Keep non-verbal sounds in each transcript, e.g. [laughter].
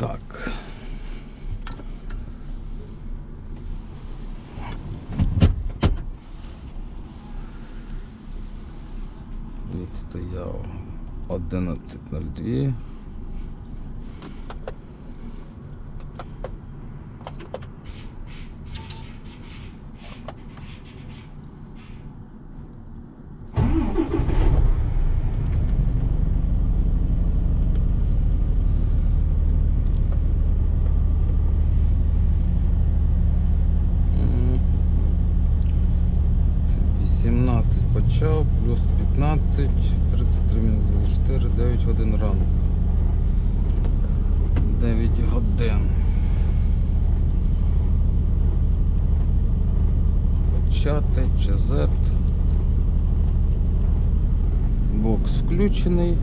Так. Відстояв 11.02. М. Це 18 почав, плюс 15, 33 мінус 24, 9 годин ранку. 9 годин. Почати, ЧЗ. Бокс включений.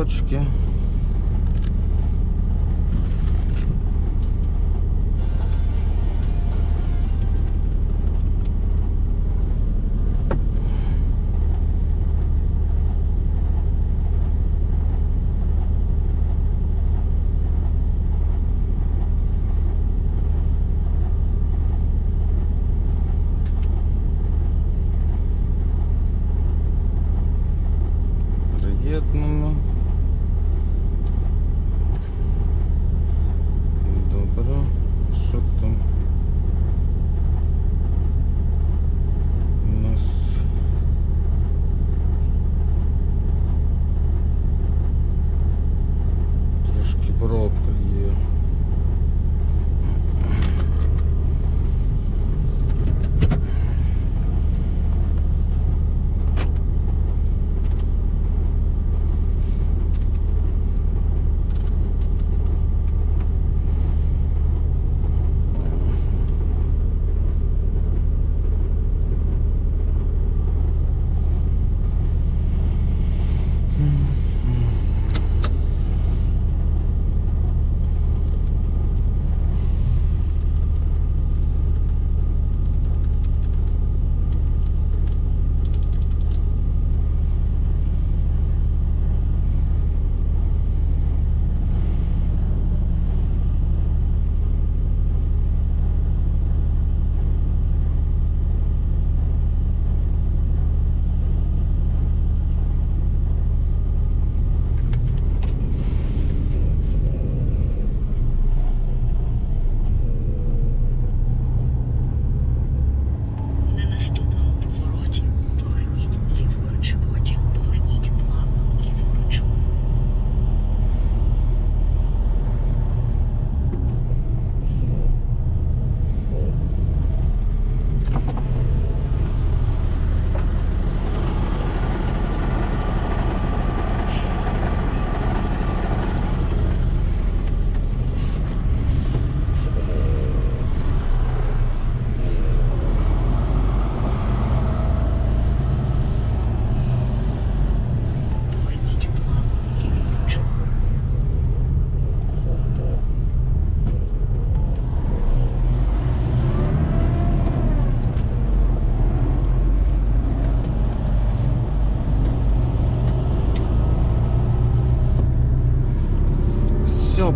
otoczkę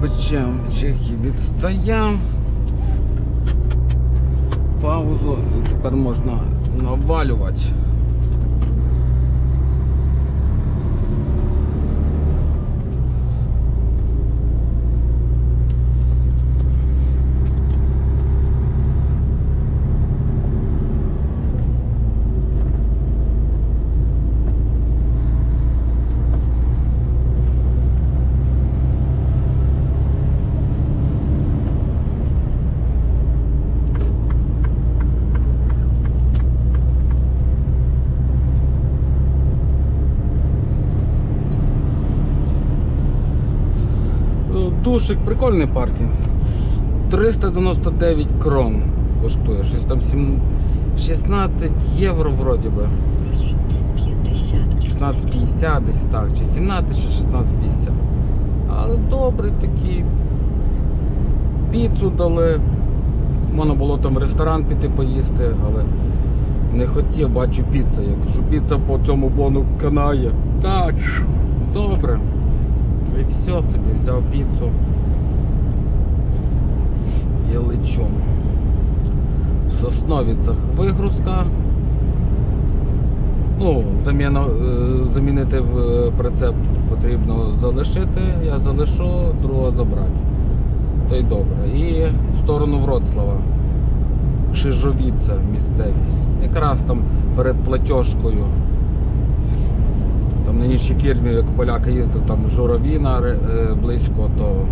Бичем, чехи відстояв. Паузу тепер можна навалювати. Душик, прикольний паркінг. 399 крон коштує. Щось там сім- 16 євро вроді би. 16,50 десь так. Чи 17, чи 16,50. Але добрий такий. Піцу дали. Можна було там в ресторан піти поїсти, але не хотів, бачу піца. Я кажу, піца по цьому бону канає. Так, добре. І все, собі взяв піцу. І лечу. В Сосновицях вигрузка. Ну, заміна, е, замінити е, прицеп потрібно залишити, я залишу, другого забрати. То й добре. І в сторону Вроцлава. Шижовіця місцевість. Якраз там перед платіжкою. На іншій фірмі, як поляки їздив, там Журавіна е, близько, то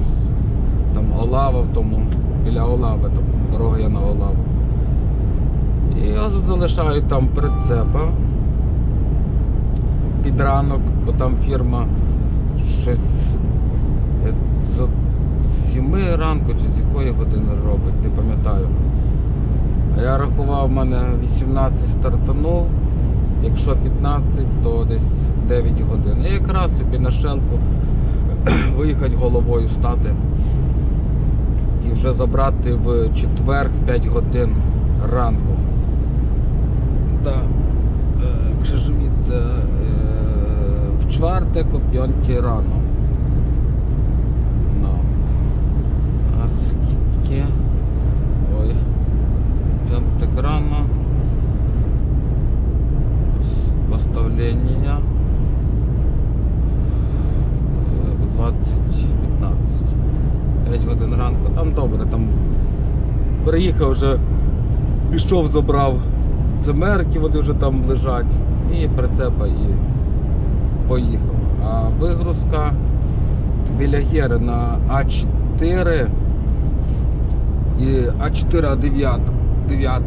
там Олава в тому, біля Олави, там дорога є на Олаву. І я залишаю там прицепа під ранок, бо там фірма щось е, з 7 ранку чи з якої години робить, не пам'ятаю. А я рахував, в мене 18 стартанув, якщо 15, то десь 9 годин. І якраз собі на шелку [clears throat] виїхати головою стати і вже забрати в четвер в 5 годин ранку. Да. Е, Крижовіце е, в чвертик о п'ятій рано. Ну. А скільки? Ой. П'ятик рано. Поставлення. 5 ранку. Там добре, там приїхав вже, пішов, забрав цемерки, вони вже там лежать, і прицепа і поїхав. А вигрузка біля Гери на А4 і А4 А9, 9,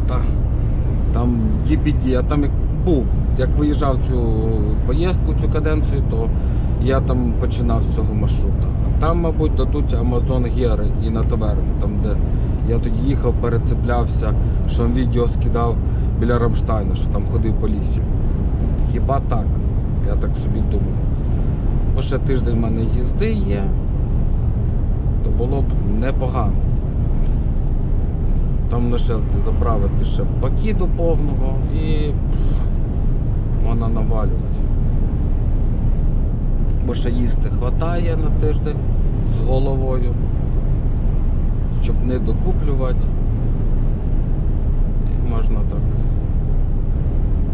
там DPD, я там як був, як виїжджав цю поїздку, цю каденцію, то я там починав з цього маршрута. Там, мабуть, дадуть Амазон Гери і на таверну, там де я тоді їхав, перецеплявся, що відео скидав біля Рамштайна, що там ходив по лісі. Хіба так? Я так собі думав. Бо ще тиждень в мене їзди є, то було б непогано. Там на шелці заправити ще пакіду повного і можна навалювати. Бо ще їсти хватає на тиждень з головою, щоб не докуплювати. І можна так.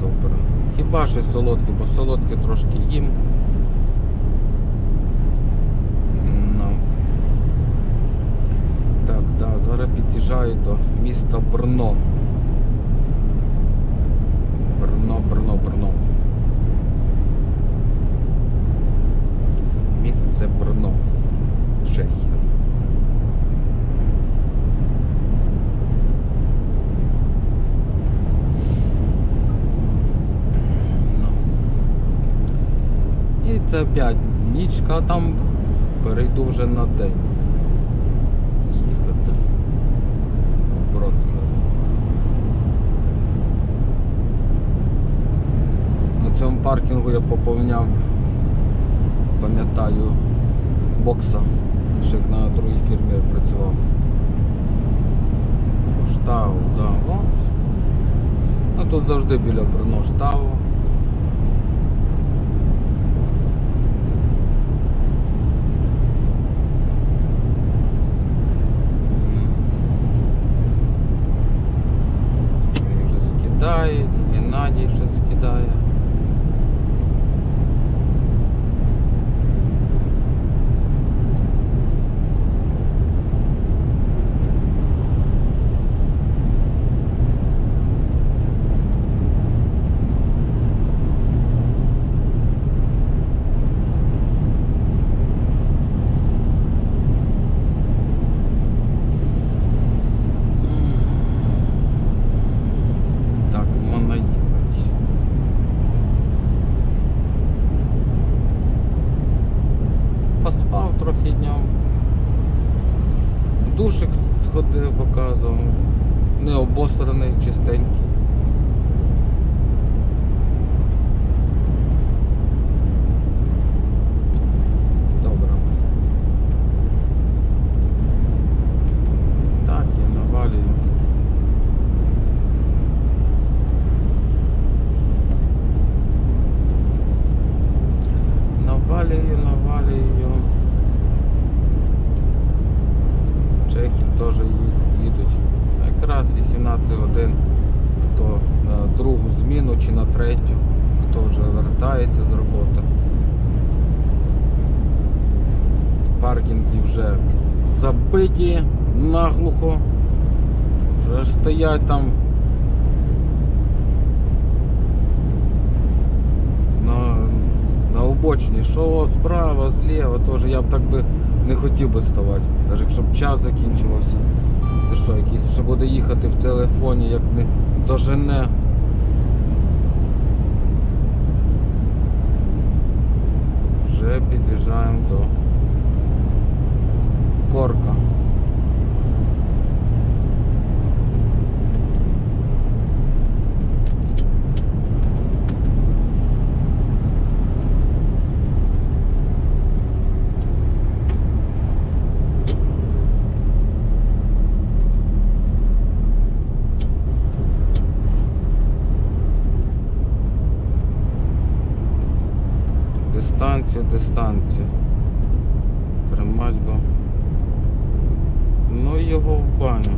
Добре. Хіба щось солодке, бо солодке трошки їм. Ну. Так, да, зараз під'їжджаю до міста Брно. Брно, Брно, Брно. Місце Брно. Чехія. Ну. І це опять нічка, там перейду вже на день. Їхати. Вроцлав. На цьому паркінгу я поповняв, пам'ятаю, бокса, ще як на другій фірмі я працював. Штау, да, от. Ну тут завжди біля Брно вже і Геннадій щось скидає. Так, можна їхати. Поспав трохи днем. Душик сходив, показував. Не обосраний, чистенький. Добре. Так, я навалюю. теж ї- їдуть. Якраз 18 годин, хто на другу зміну чи на третю, хто вже вертається з роботи. Паркінги вже забиті наглухо. Вже стоять там на, на обочині, що справа, зліва, теж я б так би не хотів би ставати. Навіть якщо б час закінчувався. Ти що, якийсь ще буде їхати в телефоні, як не дожене. Вже під'їжджаємо до корка. Дистанцію, дистанцію. Тримать бо. Ну і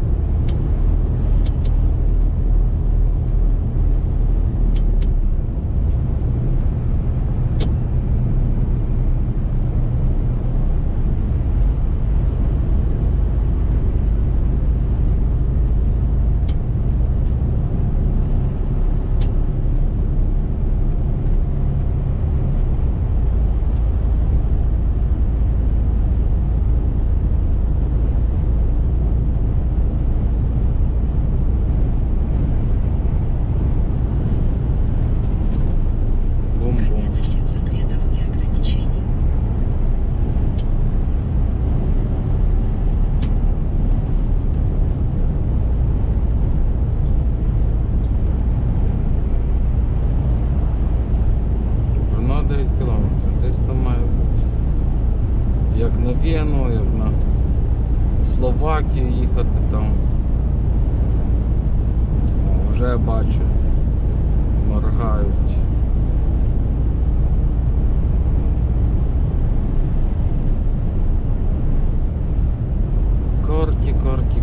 Як на Словакію їхати там. Вже бачу. Моргають. Корки, корки.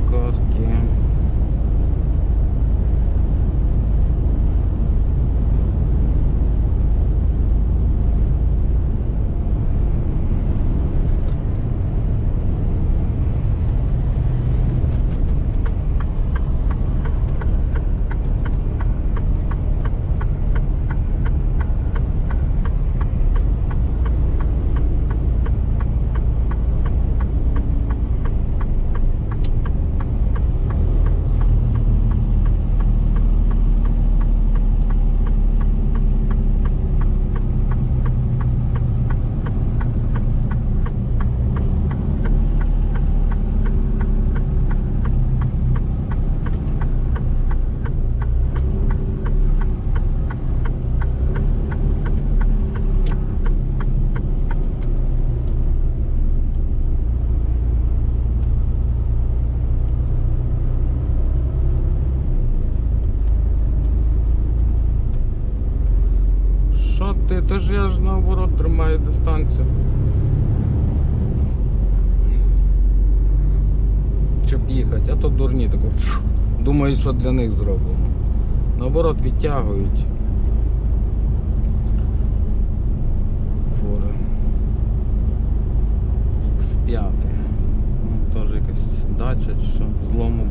Що ти? Та ж я ж наоборот тримаю дистанцію. Щоб їхати, а то дурні тако. фу, Думають, що для них зроблено. Наоборот відтягують. Фури. X5. Ну, теж якась дача чи що, злому